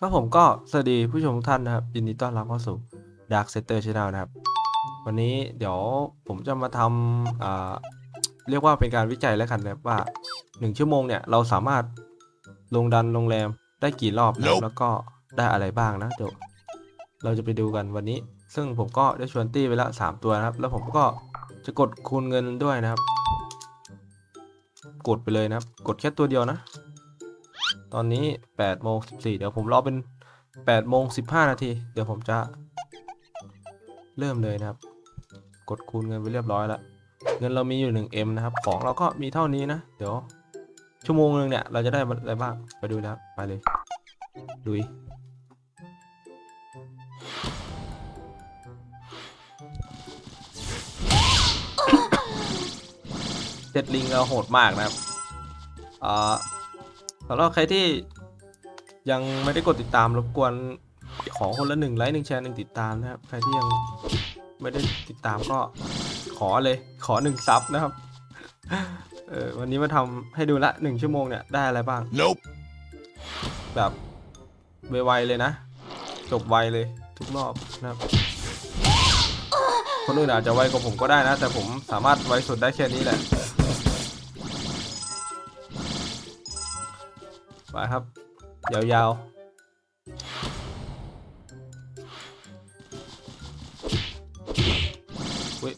ก็ผมก็สวัสดีผู้ชมทุกท่านนะครับยินดีต้อนรับเข้าสู่ Dark Setter Channel นะครับ วันนี้เดี๋ยวผมจะมาทำอ่าเรียกว่าเป็นการวิจัยแล้วกันนะครับว่า 1 ชั่วโมงเนี่ย เราสามารถลงดันโรงแรมได้กี่รอบนะครับ Nope แล้วก็ได้อะไรบ้างนะเดี๋ยวเราจะไปดูกันวันนี้ ซึ่งผมก็ได้ชวนตี้ไปแล้ว3ตัวนะครับ แล้วผมก็จะกดคูณเงินด้วยนะครับ กดไปเลยนะครับ กดแค่ตัวเดียวนะต อนนี้8โมง14 เดี๋ยวผมรอเป็น8โมง15 นาที เดี๋ยวผมจะเริ่มเลยนะครับ กดคูณเงินไปเรียบร้อยแล้ว เงินเรามีอยู่ 1M นะครับ ของเราก็มีเท่านี้นะ เดี๋ยว ชั่วโมงหนึ่งเนี่ย เราจะได้อะไรบ้าง ไปดูนะครับ ไปเลยลุยเจ็ดลิงเราโหดมากนะครับอ่า สำหรับใครที่ยังไม่ได้กดติดตามรบกวนขอคนละหนึ่งไลค์หนึ่งแชร์หนึ่งติดตามนะครับ ใครที่ยังไม่ได้ติดตามก็ขอเลยขอหนึ่งซับนะครับเออวันนี้มาทำให้ดูละหนึ่งชั่วโมงเนี่ยได้อะไรบ้าง Nope. แบบไวๆเลยนะ จบไวเลยทุกรอบนะครับ คนอื่นอาจจะไวกว่าผมก็ได้นะ แต่ผมสามารถไวสุดได้แค่นี้แหละ ไปครับ ยาวๆอุ๊ย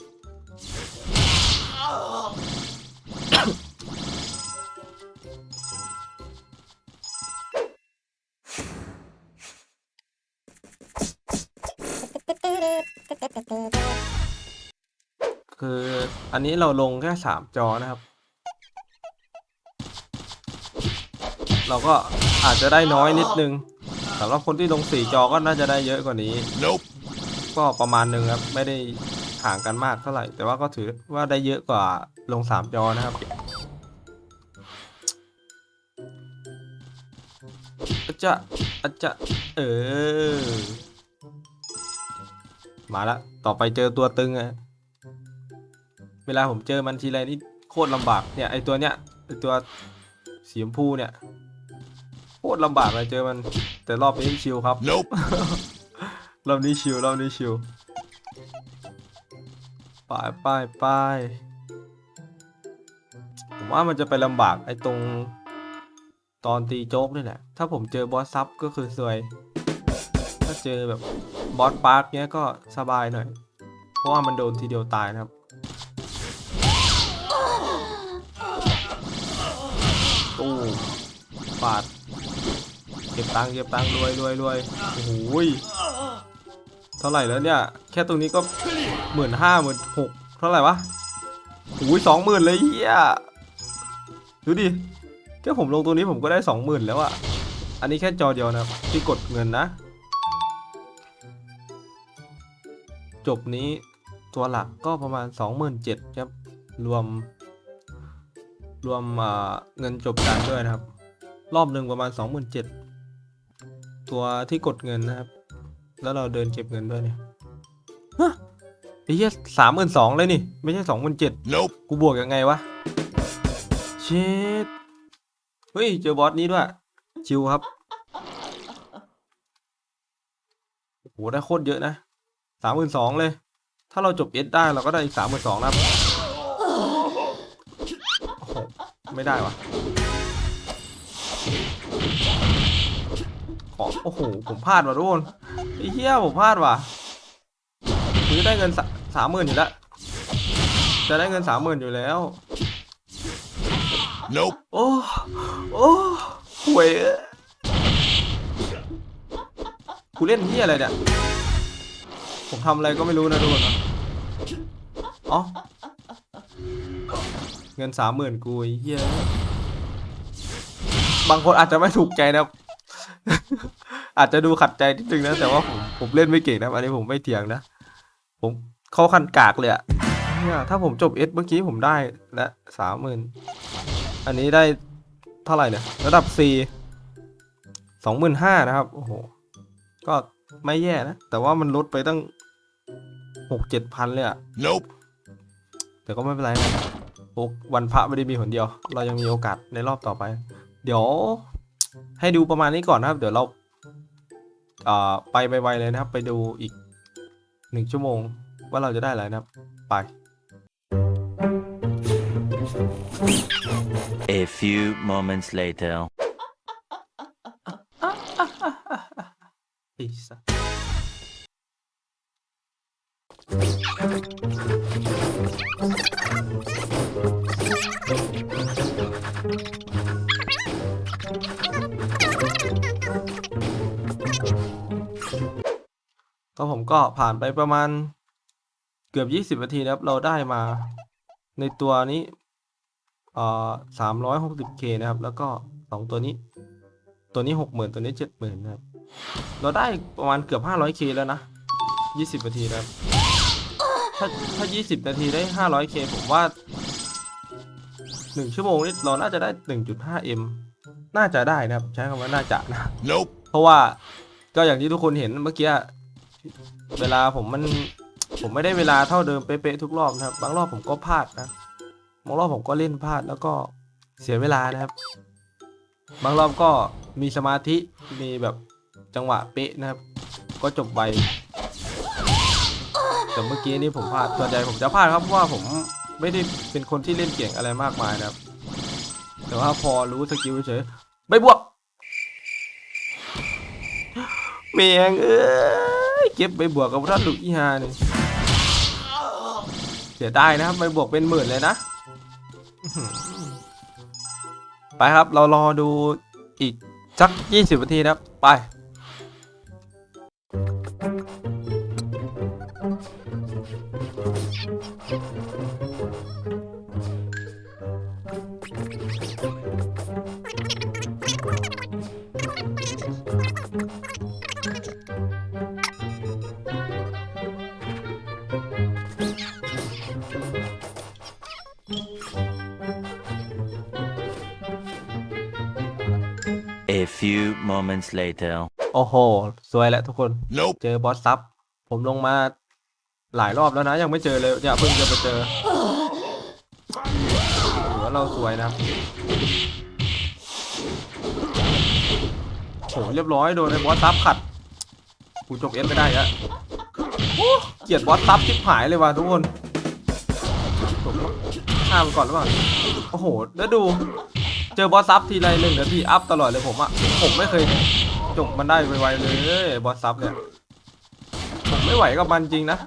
คืออันนี้เราลงแค่สามจอนะครับ เราก็อาจจะได้น้อยนิดนึงสำหรับคนที่ลงสี่จอก็น่าจะได้เยอะกว่านี้ Nope. ก็ประมาณหนึ่งครับไม่ได้ห่างกันมากเท่าไหร่ แต่ว่าก็ถือว่าได้เยอะกว่าลงสามจอนะครับอาจจะอาจจะเออ มาละต่อไปเจอตัวตึงอะเวลาผมเจอมันทีไรนี่โคตรลำบากเนี่ยไอตัวเนี้ยไอตัวสีชมพูเนี่ย โคตรลำบากเลยเจอมัน แต่รอบนี้ชิลครับ Nope. รอบนี้ชิลรอบนี้ชิลไปไปไปผมว่ามันจะไปลำบากไอ้ตรงตอนตีโจ๊กนี่แหละ ถ้าผมเจอบอสซับก็คือสวย ถ้าเจอแบบบอสปาร์คเนี้ยก็สบายหน่อย เพราะว่ามันโดนทีเดียวตายนะครับ ตู้ปาดเก็บตังค์เก็บตังค์รวยรวยรวยโอ้โหยเท่าไหร่แล้วเนี่ย แค่ตรงนี้ก็หมื่นห้าหมื่นหกเท่าไหร่วะโอ้ยสองหมื่นเลยเฮียดูดิแค่ผมลงตัวนี้ผมก็ได้สองหมื่นแล้วอะอันนี้แค่จอเดียวนะที่กดเงินนะ จบนี้ตัวหลักก็ประมาณสองหมื่นเจ็ดครับ รวม รวมเงินจบการด้วยนะครับ รอบหนึ่งประมาณสองหมื่นเจ็ด ตัวที่กดเงินนะครับ แล้วเราเดินเก็บเงินด้วยเนี่ยฮะไอ้เหี้ยสามหมื่นสองเลยนี่ ไม่ใช่สองหมื่นเจ็ด Nope. กูบวกยังไงวะเช็ดเฮ้ย เจอบอสนี้ด้วย ชิวครับโอ้โหได้โคตรเยอะนะสามหมื่นสองเลย ถ้าเราจบเอสได้เราก็ได้อีกสามหมื่นสองนะครับโอ้โหไม่ได้วะ ขอโอ้โห ผมพลาดว่ะทุกคนไอ้เหี้ยผมพลาดว่ะคือได้เงินสามหมื่นอยู่แล้วจะได้เงินสามหมื่นอยู่แล้ว Nope. โอ้ โอ้หวยเอ้ยกูเล่นที่อะไรเนี่ย ผมทำอะไรก็ไม่รู้นะทุกคนนะอ๋อ เงินสามหมื่นกูไอ้เฮียบางคนอาจจะไม่ถูกใจนะ อาจจะดูขัดใจนิดนึงนะ แต่ว่าผมผมเล่นไม่เก่งนะอันนี้ผมไม่เถียงนะ ผมเข้าคันกากเลยอะเนี่ยถ้าผมจบเอสเมื่อกี้ผมได้และสามหมื่นอันนี้ได้เท่าไหร่เนี่ย ระดับ C สองหมื่นห้านะครับ โอ้โห ก็ไม่แย่นะ แต่ว่ามันลดไปตั้งหกเจ็ดพันเลยอะ Nope. แต่ก็ไม่เป็นไรนะโอ้วันพระไม่ได้มีหนเดียว เรายังมีโอกาสในรอบต่อไป เดี๋ยวให้ดูประมาณนี้ก่อนนะครับ เดี๋ยวเราเอ่อ ไปไวๆเลยนะครับ ไปดูอีกหนึ่งชั่วโมง ว่าเราจะได้อะไรนะครับ ไป A few moments later. ไอ้สัส ก็ผมก็ผ่านไปประมาณเกือบยี่สิบนาทีนะครับ เราได้มาในตัวนี้เอ่อสามร้อยหกสิบเคนะครับ แล้วก็สองตัวนี้ ตัวนี้หกหมื่นตัวนี้เจ็ดหมื่นนะครับ เราได้ประมาณเกือบ 500k แล้วนะ 20นาทีนะครับ ถ้าถ้า 20 นาทีได้ 500k ผมว่า 1 ชั่วโมงนี่เราน่าจะได้ 1.5m น่าจะได้นะครับ ใช้คำว่าน่าจะนะ Nope. เพราะว่าก็อย่างที่ทุกคนเห็นเมื่อกี้ เวลาผมมันผมไม่ได้เวลาเท่าเดิมเป๊ะๆทุกรอบนะครับ บางรอบผมก็พลาดนะบางรอบผมก็เล่นพลาดแล้วก็เสียเวลานะครับ บางรอบก็มีสมาธิมีแบบจังหวะเป๊ะนะครับ ก็จบไวแต่เมื่อกี้นี่ผมพลาดส่วนใหญ่ผมจะพลาดครับเพราะว่าผมไม่ได้เป็นคนที่เล่นเก่งอะไรมากมายนะครับ แต่ว่าพอรู้สกิลเฉยๆใบบวกเมียงเอ้ เก็บไปบวกกับท่านลูกอีฮานี่เสียดายนะครับไปบวกเป็นหมื่นเลยนะ ไปครับเรารอดูอีกสักยี่สิบนาทีนะครับ ไป A few moments later. โอ้โห สวยแล้วทุกคน Nope. เจอบอสซับ ผมลงมาหลายรอบแล้วนะ ยังไม่เจอเลยเนี่ยเพิ่งจะมาเจอถือว่าเราสวยนะโหเรียบร้อยโดนไอ้บอสซับขัด กูจบเอสไม่ได้แล้วโอ้เกลียดบอสซับชิบหายเลยว่ะทุกคนผมข้ามนก่อนหรือเปล่า โอ้โห แล้วดู เจอบอสซับทีไรหนึ่งนาทีอัพตลอดเลยผมอะผมไม่เคยจบมันได้ไวๆเลยบอสซับเนี่ยผมไม่ไหวกับมันจริงนะ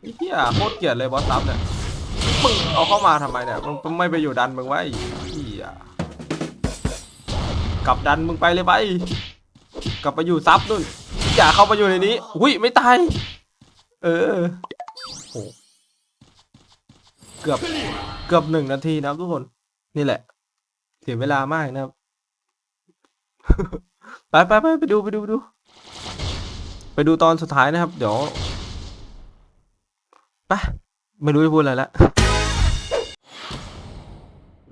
ไอ้เหี้ยโคตรเกลียดเลยบอสซับเนี่ยมึงเอาเข้ามาทำไมเนี่ยมึงไม่ไปอยู่ดันมึงไว้เหี้ยกลับดันมึงไปเลยไปกลับไปอยู่ซับนู่นอย่าเข้าไปอยู่ในนี้อุ้ยไม่ตายเออโหเกือบเกือบหนึ่งนาทีนะทุกคน นี่แหละ เสียเวลามากนะครับ ไปไปไปไปดูไปดูไปดู ไปดูตอนสุดท้ายนะครับ เดี๋ยวไปไม่รู้จะพูดอะไรละ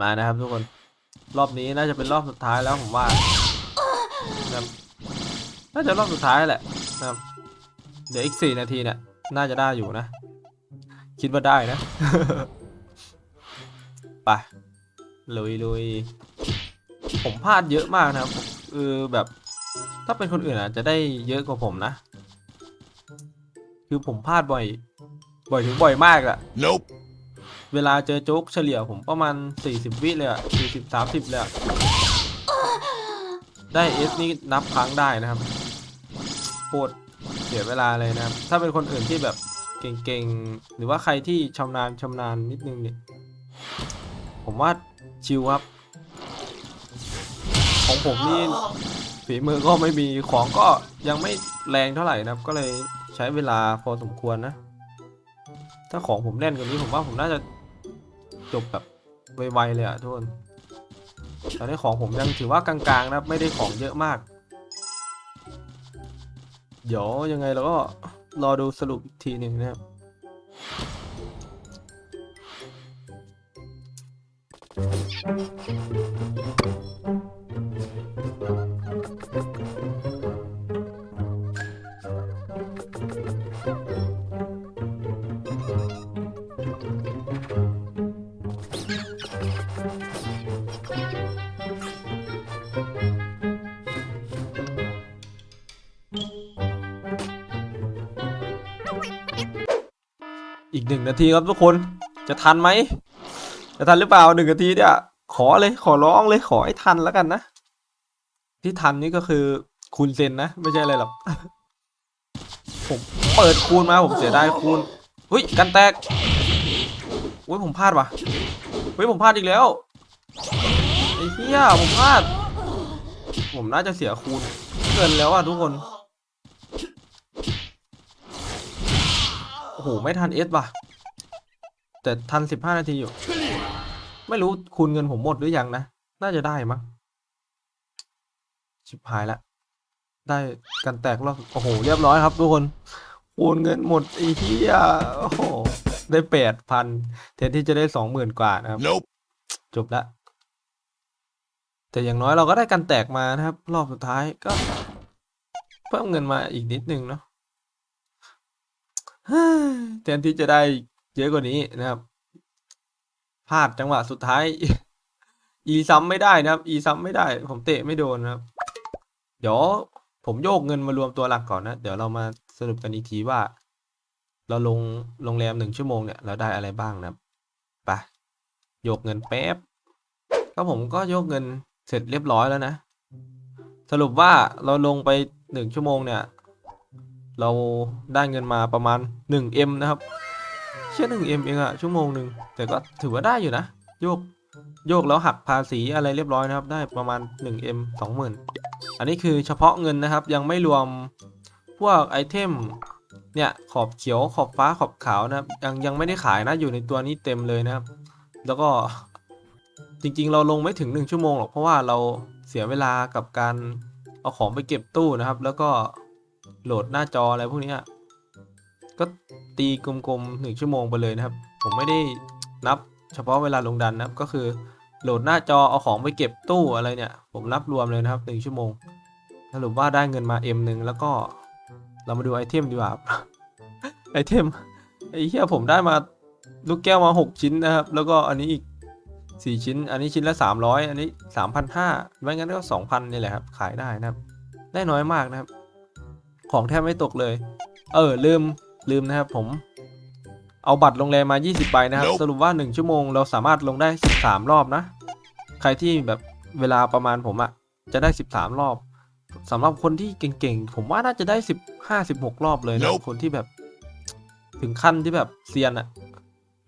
มานะครับทุกคน รอบนี้น่าจะเป็นรอบสุดท้ายแล้วผมว่านะน่าจะรอบสุดท้ายแหละนะครับ เดี๋ยวอีกสี่นาทีเนี่ย น่าจะได้อยู่นะ คิดว่าได้นะ ไป ลุยลุยผมพลาดเยอะมากนะครับเออแบบ ถ้าเป็นคนอื่นอาจจะได้เยอะกว่าผมนะ คือผมพลาดบ่อย บ่อยถึงบ่อยมากอะ Nope. เวลาเจอโจ๊กเฉลี่ยผมประมาณ 40 วิเลยอะ40 30เลยอะได้เอสนี่นับครั้งได้นะครับโคตรเสียเวลาเลยนะครับ ถ้าเป็นคนอื่นที่แบบเก่งๆ หรือว่าใครที่ชำนาญชำนาญนิดนึงเนี่ย ผมว่า ชิวครับ ของผมนี่ฝีมือก็ไม่มีของก็ยังไม่แรงเท่าไหร่นะครับ ก็เลยใช้เวลาพอสมควรนะ ถ้าของผมแน่นกว่านี้ผมว่าผมน่าจะจบแบบไวๆเลยอะทุกคนตอนนี้ของผมยังถือว่ากลางๆนะครับไม่ได้ของเยอะมาก เดี๋ยวยังไงเราก็รอดูสรุปอีกทีหนึ่งนะครับ อีกหนึ่งนาทีครับทุกคนจะทันไหม จะทันหรือเปล่าหนึ่งนาทีเนี่ยขอเลยขอร้องเลยขอให้ทันแล้วกันนะ ที่ทันนี่ก็คือคูณเซนนะ ไม่ใช่อะไรหรอกผมเปิดคูณมาผมเสียดายคูณเฮ้ยกันแตกอุ้ยผมพลาดว่ะเฮ้ยผมพลาดอีกแล้วไอ้เหี้ยผมพลาด ผมน่าจะเสียคูณเกินแล้วอะทุกคนโอ้โหไม่ทันเอสว่ะแต่ทันสิบห้านาทีอยู่ ไม่รู้คูณเงินผมหมดหรือยังนะ น่าจะได้มั้งชิบหายละ ได้กันแตกรอบโอ้โห เรียบร้อยครับทุกคน คูณเงินหมดไอ้เหี้ยโอ้โห ได้แปดพันแทนที่จะได้สองหมื่นกว่านะครับ Nope. จบละแต่อย่างน้อยเราก็ได้กันแตกมานะครับ รอบสุดท้ายก็ เพิ่มเงินมาอีกนิดนึงเนาะเฮ้ยแทนที่จะได้เยอะกว่านี้นะครับ พลาดจังหวะสุดท้าย อีซ้ำไม่ได้นะครับ อีซ้ำไม่ได้ ผมเตะไม่โดนนะครับ เดี๋ยวผมโยกเงินมารวมตัวหลักก่อนนะ เดี๋ยวเรามาสรุปกันอีกทีว่า เราลงโรงแรมหนึ่งชั่วโมงเนี่ยเราได้อะไรบ้างนะครับไปโยกเงินแป๊บก็ผมก็โยกเงินเสร็จเรียบร้อยแล้วนะ สรุปว่าเราลงไปหนึ่งชั่วโมงเนี่ย เราได้เงินมาประมาณ 1M นะครับ แค่ 1M เอเองอะชั่วโมงหนึ่งแต่ก็ถือว่าได้อยู่นะ โยกโยกแล้วหักภาษีอะไรเรียบร้อยนะครับ ได้ประมาณ 1M 20,000 อันนี้คือเฉพาะเงินนะครับยังไม่รวมพวกไอเทมเนี่ยขอบเขียวขอบฟ้าขอบขาวนะครับยังยังไม่ได้ขายนะอยู่ในตัวนี้เต็มเลยนะครับ แล้วก็จริงๆ เราลงไม่ถึง 1 ชั่วโมงหรอกเพราะว่าเราเสียเวลากับการเอาของไปเก็บตู้นะครับ แล้วก็โหลดหน้าจออะไรพวกนี้ ก็ตีกลมๆหนึ่งชั่วโมงไปเลยนะครับ ผมไม่ได้นับเฉพาะเวลาลงดันนะครับ ก็คือโหลดหน้าจอเอาของไปเก็บตู้อะไรเนี่ย ผมนับรวมเลยนะครับหนึ่งชั่วโมงสรุปว่าได้เงินมา M หนึ่งแล้วก็เรามาดูไอเทมดีกว่าไอเทมไอเหี้ยผมได้มาลูกแก้วมาหกชิ้นนะครับ แล้วก็อันนี้อีกสี่ชิ้น อันนี้ชิ้นละสามร้อยอันนี้สามพันห้าไม่งั้นก็สองพันนี่แหละครับ ขายได้นะครับ ได้น้อยมากนะครับ ของแทบไม่ตกเลย เออลืม ลืมนะครับผมเอาบัตรโรงแรมมา 20 ใบนะครับ Nope สรุปว่า 1 ชั่วโมงเราสามารถลงได้ 13 รอบนะ ใครที่แบบเวลาประมาณผมอะจะได้ 13 รอบสำหรับคนที่เก่งๆ ผมว่าน่าจะได้ 15 16 รอบเลยนะ Nope คนที่แบบ ถึงขั้นที่แบบเซียนอะ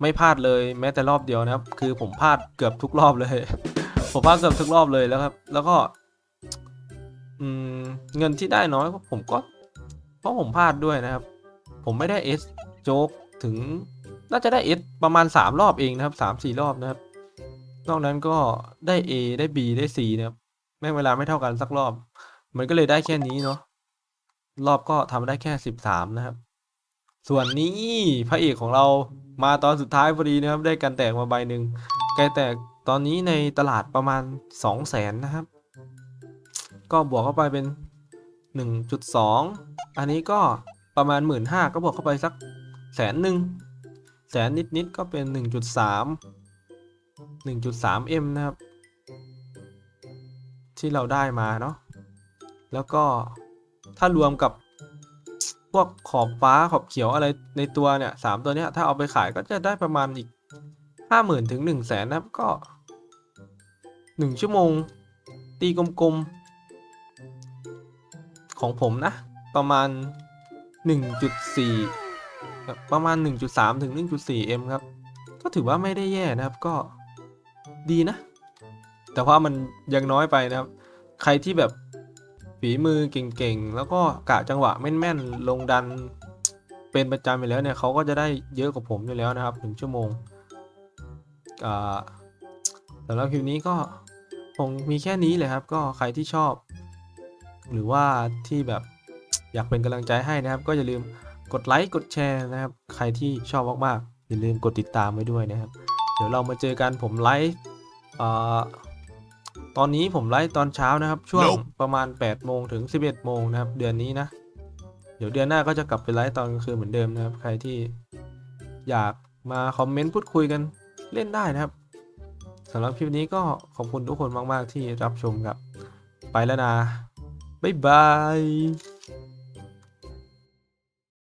ไม่พลาดเลยแม้แต่รอบเดียวนะครับ คือผมพลาดเกือบทุกรอบเลย ผมพลาดเกือบทุกรอบเลยแล้วครับ แล้วก็อืมเงินที่ได้น้อยก็ผมก็ เพราะผมพลาดด้วยนะครับ ผมไม่ได้เอสโจ๊กถึงน่าจะได้เอสประมาณ 3 รอบเองนะครับสามสี่รอบนะครับ นอกนั้นก็ได้ A ได้ B ได้ C นะครับแม่งเวลาไม่เท่ากันสักรอบ มันก็เลยได้แค่นี้เนาะรอบก็ทำได้แค่ 13 นะครับ ส่วนนี้พระเอกของเรามาตอนสุดท้ายพอดีนะครับ ได้กันแตกมาใบหนึ่งไกแตกตอนนี้ในตลาดประมาณ 2 0 0แสนนะครับ ก็บวกเข้าไปเป็น 1.2 อันนี้ก็ ประมาณ 1 5ื่นก็บวกเข้าไปสักแสนหนึ่งแสนนิดๆก็เป็น 1.3 1.3M นะครับ ที่เราได้มาเนาะแล้วก็ถ้ารวมกับพวกขอบฟ้าขอบเขียวอะไรในตัวเนี่ยสามตัวเนี้ยถ้าเอาไปขายก็จะได้ประมาณอีกห้าหมื่นถึงหนึ่งแสนนะครับก็หนึ่งชั่วโมง ตีกลมๆ ของผมนะ ประมาณ 1.4 ประมาณ 1.3 ถึง 1.4M ครับ ก็ถือว่าไม่ได้แย่นะครับก็ดีนะ แต่ว่ามันยังน้อยไปนะครับ ใครที่แบบฝีมือเก่งๆ แล้วก็กะจังหวะแม่นๆ ลงดันเป็นประจำไปแล้วเนี่ยเขาก็จะได้เยอะกว่าผมอยู่แล้วนะครับหนึ่งชั่วโมงอ่าสำหรับคลิปนี้ก็คงมีแค่นี้เลยครับ ก็ใครที่ชอบ หรือว่าที่แบบ อยากเป็นกำลังใจให้นะครับ ก็อย่าลืมกดไลค์กดแชร์นะครับ ใครที่ชอบมากๆอย่าลืมกดติดตามไว้ด้วยนะครับ เดี๋ยวเรามาเจอกันผมไลฟ์อ่าตอนนี้ผมไลฟ์ตอนเช้านะครับ ช่วง Nope ประมาณ8โมงถึง 11โมงนะครับ เดือนนี้นะ เดี๋ยวเดือนหน้าก็จะกลับไปไลฟ์ตอนกลางคืนเหมือนเดิมนะครับ ใครที่อยากมาคอมเมนต์พูดคุยกันเล่นได้นะครับสำหรับคลิปนี้ก็ขอบคุณทุกคนมาก ๆ ที่รับชมครับ ไปแล้วนะ บ๊ายบาย